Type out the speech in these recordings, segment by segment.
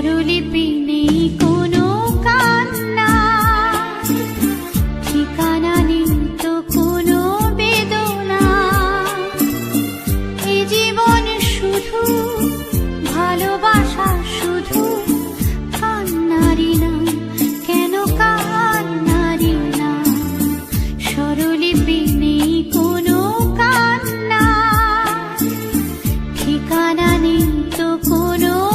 স্বরলিপি নেই কোনো কান্না। ঠিকানা নেই কোনো বেদনা। এ জীবন শুধু, ভালোবাসা শুধু। কান্নারি না, কেন কান্নারি না? স্বরলিপি নেই কোনো কান্না। ঠিকানা নেই কোনো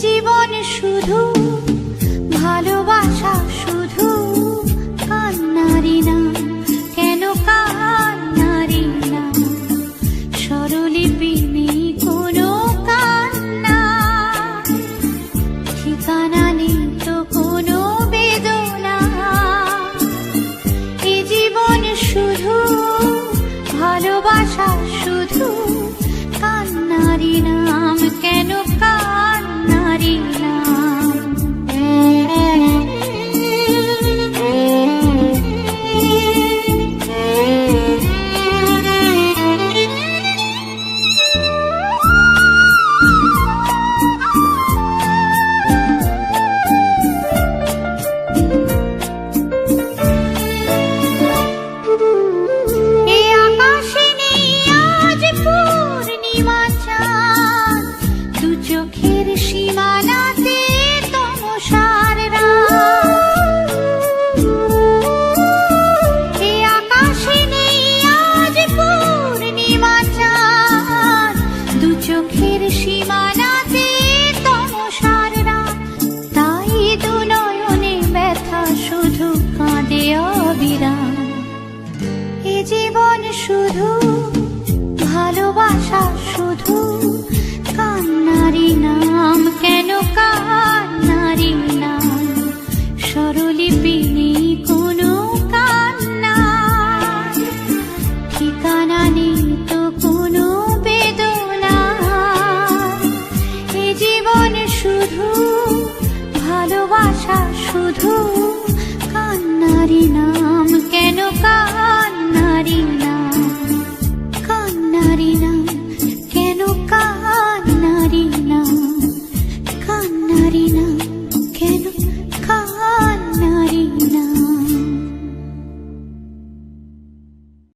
জীবন শুধু, ভালোবাসা শুধু, কান্নারি না। কেন কান্নারি না? স্বরলিপি নেই কোনো কান্না। ঠিকানা নেই তো কোনো বেদনা। এ জীবন শুধু, ভালোবাসা শুধু ভালোবাসা শুধু কান্নারি নাম। কেন কান্নারি নাম? স্বরলিপি নেই কোনো কান্না। ঠিকানা নেই তো কোনো বেদনা। এ জীবন শুধু ভালোবাসা শুধু কান্নারি নাম। কেন কান্নারি নাম?